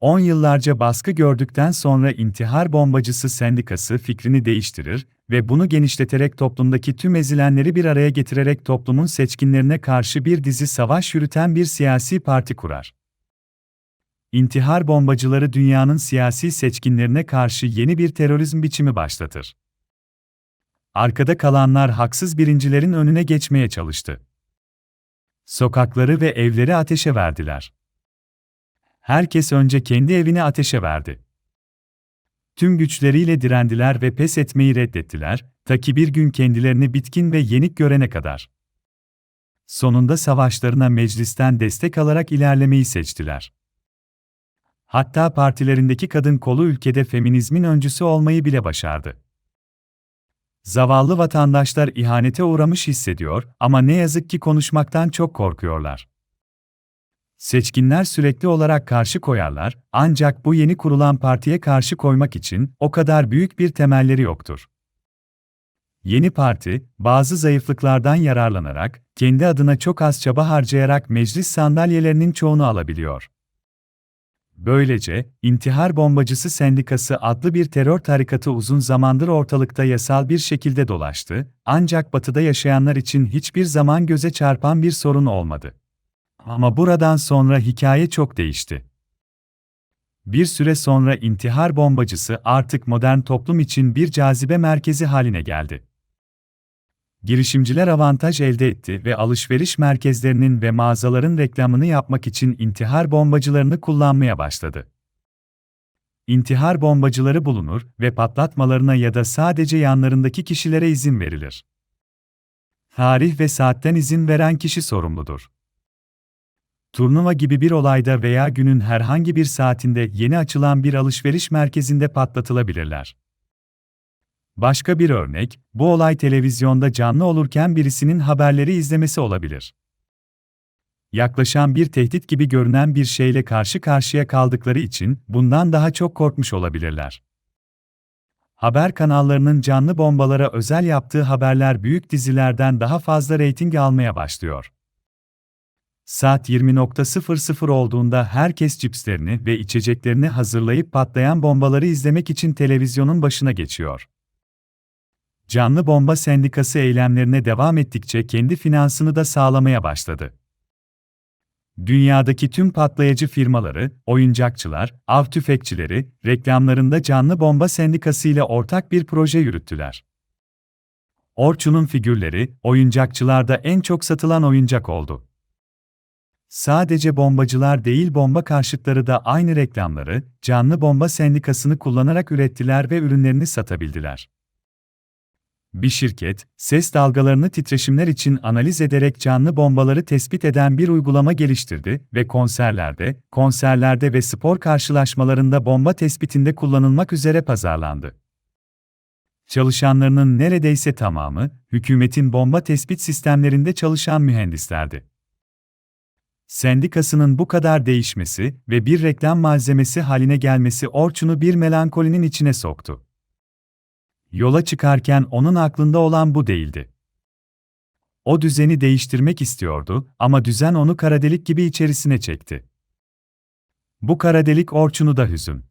10 yıllarca baskı gördükten sonra intihar bombacısı sendikası fikrini değiştirir ve bunu genişleterek toplumdaki tüm ezilenleri bir araya getirerek toplumun seçkinlerine karşı bir dizi savaş yürüten bir siyasi parti kurar. İntihar bombacıları dünyanın siyasi seçkinlerine karşı yeni bir terörizm biçimi başlatır. Arkada kalanlar haksız birincilerin önüne geçmeye çalıştı. Sokakları ve evleri ateşe verdiler. Herkes önce kendi evini ateşe verdi. Tüm güçleriyle direndiler ve pes etmeyi reddettiler, ta ki bir gün kendilerini bitkin ve yenik görene kadar. Sonunda savaşlarına meclisten destek alarak ilerlemeyi seçtiler. Hatta partilerindeki kadın kolu ülkede feminizmin öncüsü olmayı bile başardı. Zavallı vatandaşlar ihanete uğramış hissediyor ama ne yazık ki konuşmaktan çok korkuyorlar. Seçkinler sürekli olarak karşı koyarlar, ancak bu yeni kurulan partiye karşı koymak için o kadar büyük bir temelleri yoktur. Yeni parti, bazı zayıflıklardan yararlanarak, kendi adına çok az çaba harcayarak meclis sandalyelerinin çoğunu alabiliyor. Böylece, İntihar Bombacısı Sendikası adlı bir terör tarikatı uzun zamandır ortalıkta yasal bir şekilde dolaştı, ancak batıda yaşayanlar için hiçbir zaman göze çarpan bir sorun olmadı. Ama buradan sonra hikaye çok değişti. Bir süre sonra intihar bombacısı artık modern toplum için bir cazibe merkezi haline geldi. Girişimciler avantaj elde etti ve alışveriş merkezlerinin ve mağazaların reklamını yapmak için intihar bombacılarını kullanmaya başladı. İntihar bombacıları bulunur ve patlatmalarına ya da sadece yanlarındaki kişilere izin verilir. Tarih ve saatten izin veren kişi sorumludur. Turnuva gibi bir olayda veya günün herhangi bir saatinde yeni açılan bir alışveriş merkezinde patlatılabilirler. Başka bir örnek, bu olay televizyonda canlı olurken birisinin haberleri izlemesi olabilir. Yaklaşan bir tehdit gibi görünen bir şeyle karşı karşıya kaldıkları için bundan daha çok korkmuş olabilirler. Haber kanallarının canlı bombalara özel yaptığı haberler büyük dizilerden daha fazla reyting almaya başlıyor. Saat 20.00 olduğunda herkes cipslerini ve içeceklerini hazırlayıp patlayan bombaları izlemek için televizyonun başına geçiyor. Canlı Bomba Sendikası eylemlerine devam ettikçe kendi finansını da sağlamaya başladı. Dünyadaki tüm patlayıcı firmaları, oyuncakçılar, av tüfekçileri, reklamlarında Canlı Bomba Sendikası ile ortak bir proje yürüttüler. Orçun'un figürleri, oyuncakçılarda en çok satılan oyuncak oldu. Sadece bombacılar değil bomba karşıtları da aynı reklamları, Canlı Bomba Sendikası'nı kullanarak ürettiler ve ürünlerini satabildiler. Bir şirket, ses dalgalarını titreşimler için analiz ederek canlı bombaları tespit eden bir uygulama geliştirdi ve konserlerde, konserlerde ve spor karşılaşmalarında bomba tespitinde kullanılmak üzere pazarlandı. Çalışanlarının neredeyse tamamı, hükümetin bomba tespit sistemlerinde çalışan mühendislerdi. Sendikasının bu kadar değişmesi ve bir reklam malzemesi haline gelmesi Orçun'u bir melankolinin içine soktu. Yola çıkarken onun aklında olan bu değildi. O düzeni değiştirmek istiyordu ama düzen onu kara delik gibi içerisine çekti. Bu kara delik Orçun'u da hüzün.